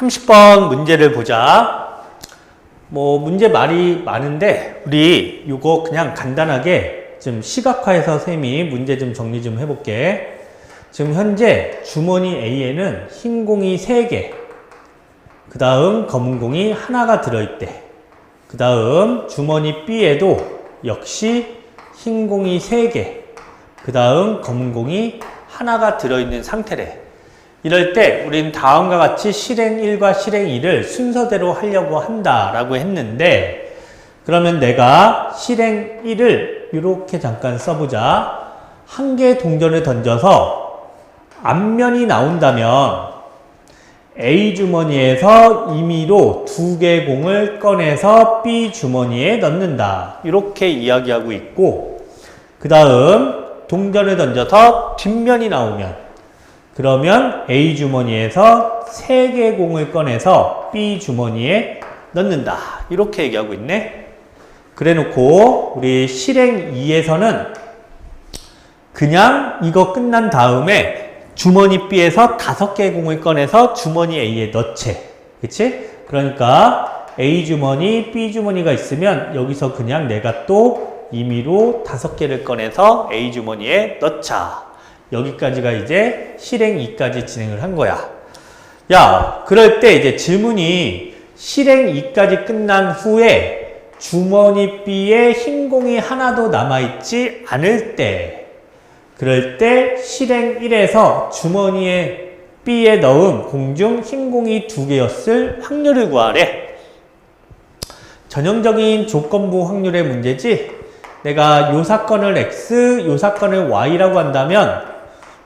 30번 문제를 보자. 뭐 문제 말이 많은데 우리 요거 그냥 간단하게 좀 시각화해서 쌤이 문제 좀 정리 좀 해볼게. 지금 현재 주머니 A에는 흰 공이 3개, 그 다음 검은 공이 하나가 들어있대. 그 다음 주머니 B에도 역시 흰 공이 3개, 그 다음 검은 공이 하나가 들어있는 상태래. 이럴 때 우리는 다음과 같이 실행 1과 실행 2를 순서대로 하려고 한다라고 했는데 그러면 내가 실행 1을 이렇게 잠깐 써보자. 한 개의 동전을 던져서 앞면이 나온다면 A 주머니에서 임의로 두 개의 공을 꺼내서 B 주머니에 넣는다. 이렇게 이야기하고 있고 그 다음 동전을 던져서 뒷면이 나오면 그러면 A 주머니에서 세 개의 공을 꺼내서 B 주머니에 넣는다. 이렇게 얘기하고 있네. 그래 놓고 우리 실행 2에서는 그냥 이거 끝난 다음에 주머니 B에서 다섯 개의 공을 꺼내서 주머니 A에 넣채. 그치? 그러니까 A 주머니, B 주머니가 있으면 여기서 그냥 내가 또 임의로 다섯 개를 꺼내서 A 주머니에 넣자. 여기까지가 이제 실행 2까지 진행을 한 거야. 야, 그럴 때 이제 질문이 실행 2까지 끝난 후에 주머니 B에 흰 공이 하나도 남아있지 않을 때 그럴 때 실행 1에서 주머니에 B에 넣은 공 중 흰 공이 두 개였을 확률을 구하래. 전형적인 조건부 확률의 문제지. 내가 요 사건을 X, 요 사건을 Y라고 한다면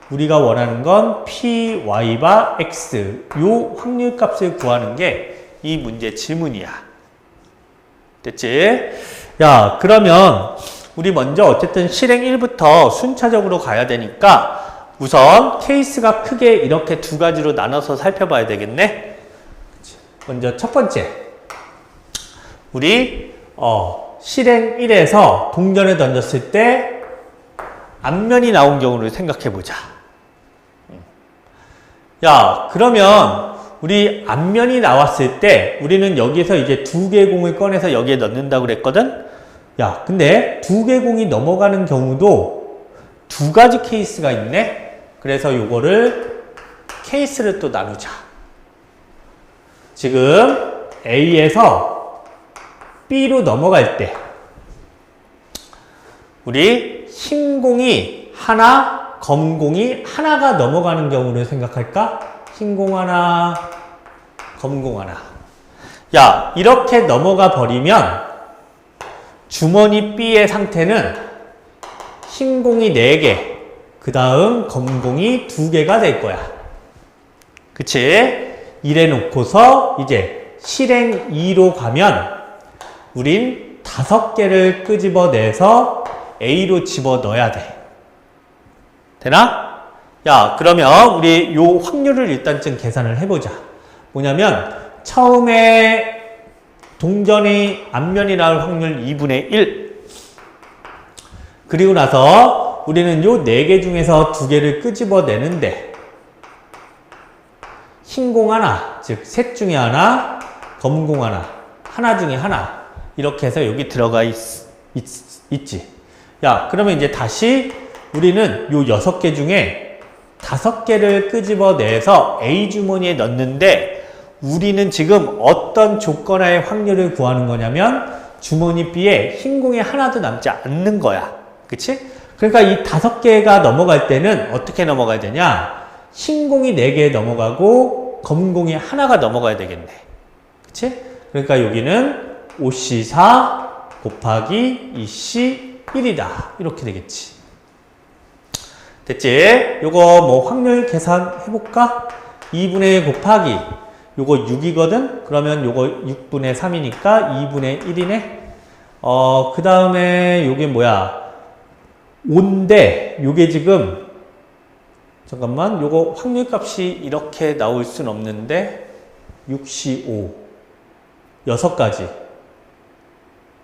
우리가 원하는 건 P, Y바 X 요 확률 값을 구하는 게 이 문제 질문이야. 됐지? 야, 그러면 우리 먼저 어쨌든 실행 1부터 순차적으로 가야 되니까 우선 케이스가 크게 이렇게 두 가지로 나눠서 살펴봐야 되겠네. 먼저 첫 번째. 우리 어, 실행 1에서 동전을 던졌을 때 앞면이 나온 경우를 생각해 보자. 야, 그러면 우리 앞면이 나왔을 때 우리는 여기서 이제 두 개의 공을 꺼내서 여기에 넣는다고 그랬거든? 야, 근데 두개 공이 넘어가는 경우도 두 가지 케이스가 있네? 그래서 요거를 케이스를 또 나누자. 지금 A에서 B로 넘어갈 때 우리 흰 공이 하나, 검은 공이 하나가 넘어가는 경우를 생각할까? 흰공 하나, 검은 공 하나. 야, 이렇게 넘어가 버리면 주머니 B의 상태는 흰 공이 4개, 그 다음 검은 공이 2개가 될 거야. 그치? 이래 놓고서 이제 실행 2로 가면 우린 5개를 끄집어내서 A로 집어 넣어야 돼. 되나? 야, 그러면 우리 요 확률을 일단 좀 계산을 해보자. 뭐냐면, 처음에 동전의 앞면이 나올 확률 2분의 1. 그리고 나서 우리는 요 4개 중에서 2개를 끄집어내는데, 흰 공 하나, 즉, 셋 중에 하나, 검은 공 하나, 하나 중에 하나. 이렇게 해서 여기 들어가 있, 있, 지 야, 그러면 이제 다시 우리는 요 6개 중에 5개를 끄집어내서 A 주머니에 넣는데 우리는 지금 어떤 조건하의 확률을 구하는 거냐면 주머니 B에 흰 공이 하나도 남지 않는 거야. 그치? 그러니까 이 다섯 개가 넘어갈 때는 어떻게 넘어가야 되냐? 흰 공이 네 개 넘어가고 검은 공이 하나가 넘어가야 되겠네. 그치? 그러니까 여기는 5C4 곱하기 2C1이다. 이렇게 되겠지. 됐지? 요거 뭐 확률 계산 해볼까? 2분의 1 곱하기 요거 6이거든? 그러면 요거 6분의 3이니까 2분의 1이네? 어, 그 다음에 요게 뭐야? 5인데 요게 지금 잠깐만 요거 확률 값이 이렇게 나올 순 없는데 6C5 여섯 가지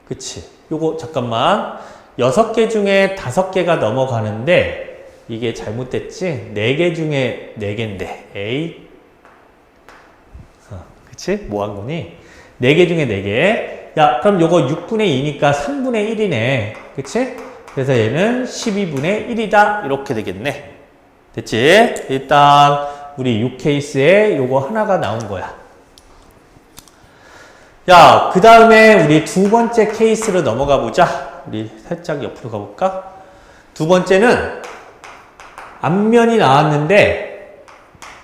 그치 요거 잠깐만 여섯 개 중에 다섯 개가 넘어가는데 이게 잘못됐지 네 개 중에 네 개인데 A 어. 그치? 뭐 한 거니? 4개 중에 4개. 야, 그럼 요거 6분의 2니까 3분의 1이네. 그치? 그래서 얘는 12분의 1이다. 이렇게 되겠네. 됐지? 일단, 우리 6케이스에 요거 하나가 나온 거야. 야, 그 다음에 우리 두 번째 케이스로 넘어가 보자. 우리 살짝 옆으로 가볼까? 두 번째는 앞면이 나왔는데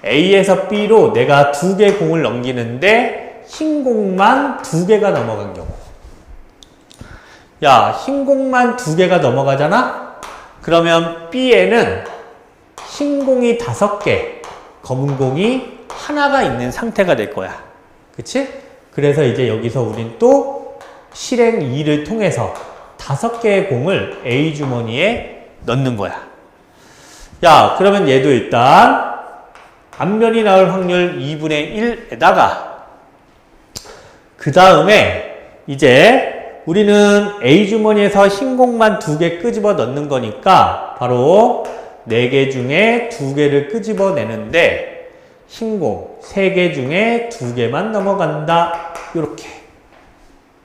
A에서 B로 내가 두 개 공을 넘기는데 흰 공만 두 개가 넘어간 경우. 야, 흰 공만 두 개가 넘어가잖아? 그러면 B에는 흰 공이 다섯 개, 검은 공이 하나가 있는 상태가 될 거야. 그치? 그래서 이제 여기서 우린 또 실행 2를 통해서 다섯 개의 공을 A 주머니에 넣는 거야. 야, 그러면 얘도 일단 앞면이 나올 확률 2분의 1에다가 그 다음에 이제 우리는 A 주머니에서 흰 공만 두 개 끄집어 넣는 거니까 바로 네 개 중에 두 개를 끄집어 내는데 흰공 세 개 중에 두 개만 넘어간다. 이렇게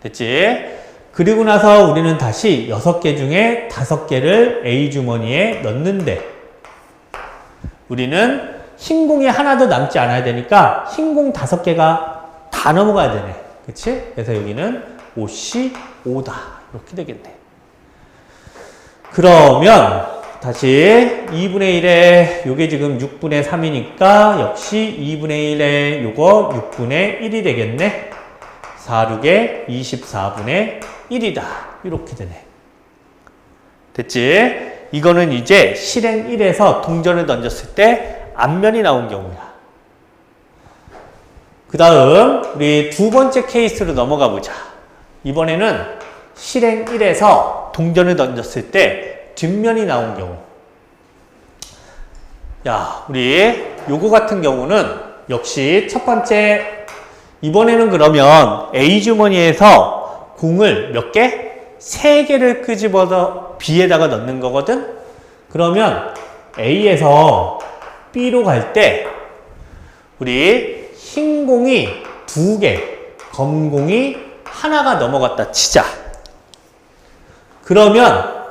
됐지? 그리고 나서 우리는 다시 여섯 개 중에 다섯 개를 A 주머니에 넣는데 우리는 흰 공이 하나도 남지 않아야 되니까 흰공 다섯 개가 다 넘어가야 되네. 그치? 그래서 여기는 5C 5다. 이렇게 되겠네. 그러면 다시 2분의 1에 요게 지금 6분의 3이니까 역시 2분의 1에 요거 6분의 1이 되겠네. 4, 6에 24분의 1이다. 이렇게 되네. 됐지? 이거는 이제 실행 1에서 동전을 던졌을 때 앞면이 나온 경우야. 그 다음 우리 두 번째 케이스로 넘어가 보자. 이번에는 실행 1에서 동전을 던졌을 때 뒷면이 나온 경우. 야, 우리 요거 같은 경우는 역시 첫 번째 이번에는 그러면 A 주머니에서 공을 몇 개? 세 개를 끄집어서 B에다가 넣는 거거든? 그러면 A에서 B로 갈 때 우리 흰 공이 두 개, 검은 공이 하나가 넘어갔다 치자. 그러면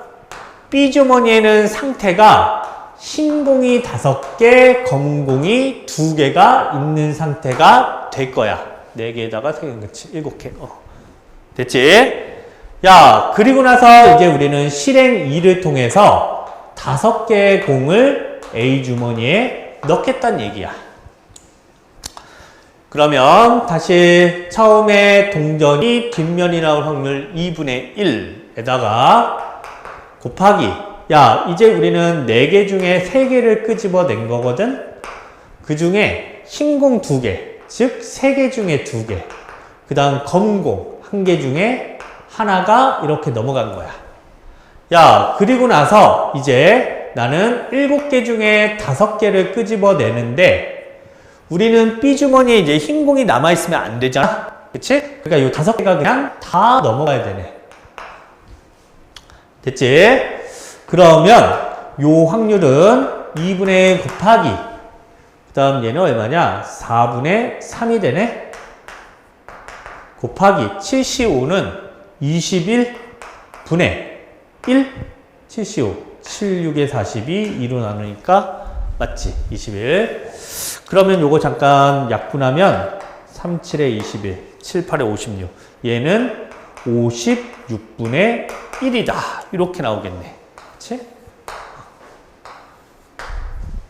B 주머니에는 상태가 흰 공이 다섯 개, 검은 공이 두 개가 있는 상태가 될 거야. 네 개에다가 세 개, 그렇지? 일곱 개. 어. 됐지? 야, 그리고 나서 이제 우리는 실행 2를 통해서 다섯 개의 공을 A 주머니에 넣겠다는 얘기야. 그러면 다시 처음에 동전이 뒷면이 나올 확률 2분의 1에다가 곱하기 야 이제 우리는 4개 중에 3개를 끄집어 낸 거거든 그 중에 흰공 2개 즉 3개 중에 2개 그 다음 검공 1개 중에 하나가 이렇게 넘어간 거야 야 그리고 나서 이제 나는 7개 중에 5개를 끄집어 내는데 우리는 B 주머니에 이제 흰 공이 남아 있으면 안 되잖아. 그치? 그러니까 이 다섯 개가 그냥 다 넘어가야 되네. 됐지? 그러면 요 확률은 2분의 곱하기 그 다음 얘는 얼마냐? 4분의 3이 되네. 곱하기 75는 21분의 1 75 76에 42 2로 나누니까 맞지? 21 그러면 요거 잠깐 약분하면 3, 7에 21, 7, 8에 56. 얘는 56분의 1이다. 이렇게 나오겠네. 그치?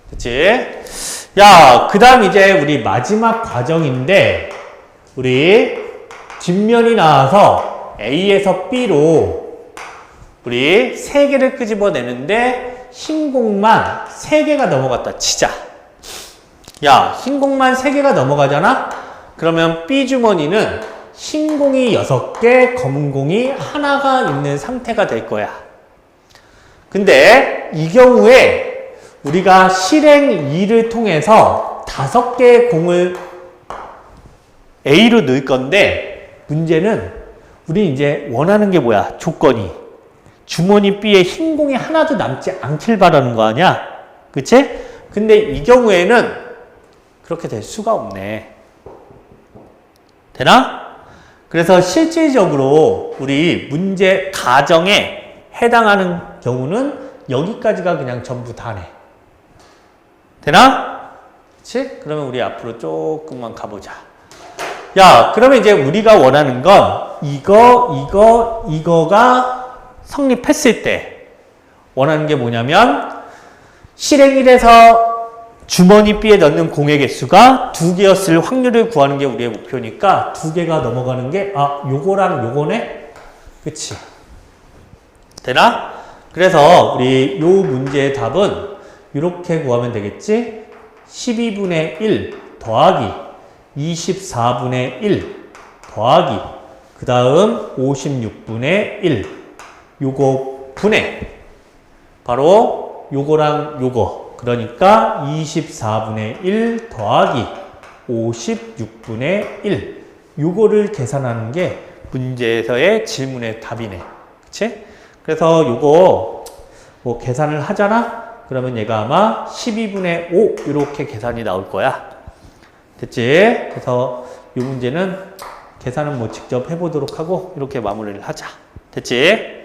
그치? 야, 그 다음 이제 우리 마지막 과정인데, 우리 뒷면이 나와서 A에서 B로 우리 3개를 끄집어내는데, 흰 공만 3개가 넘어갔다 치자. 야, 흰 공만 3개가 넘어가잖아? 그러면 B 주머니는 흰 공이 6개, 검은 공이 하나가 있는 상태가 될 거야. 근데 이 경우에 우리가 실행 2를 통해서 5개의 공을 A로 넣을 건데 문제는 우리 이제 원하는 게 뭐야? 조건이. 주머니 B에 흰 공이 하나도 남지 않길 바라는 거 아니야? 그치? 근데 이 경우에는 그렇게 될 수가 없네. 되나? 그래서 실질적으로 우리 문제 가정에 해당하는 경우는 여기까지가 그냥 전부 다네. 되나? 그치? 그러면 우리 앞으로 조금만 가보자. 야, 그러면 이제 우리가 원하는 건 이거, 이거, 이거가 성립했을 때 원하는 게 뭐냐면 실행일에서 주머니 B에 넣는 공의 개수가 두 개였을 확률을 구하는 게 우리의 목표니까 두 개가 넘어가는 게, 아, 요거랑 요거네? 그치? 되나? 그래서 우리 요 문제의 답은 이렇게 구하면 되겠지? 12분의 1 더하기 24분의 1 더하기 그 다음 56분의 1 요거 분의 바로 요거랑 요거 그러니까 24분의 1 더하기 56분의 1 요거를 계산하는 게 문제에서의 질문의 답이네 그치? 그래서 요거 뭐 계산을 하잖아? 그러면 얘가 아마 12분의 5 이렇게 계산이 나올 거야 됐지? 그래서 이 문제는 계산은 뭐 직접 해보도록 하고 이렇게 마무리를 하자 됐지?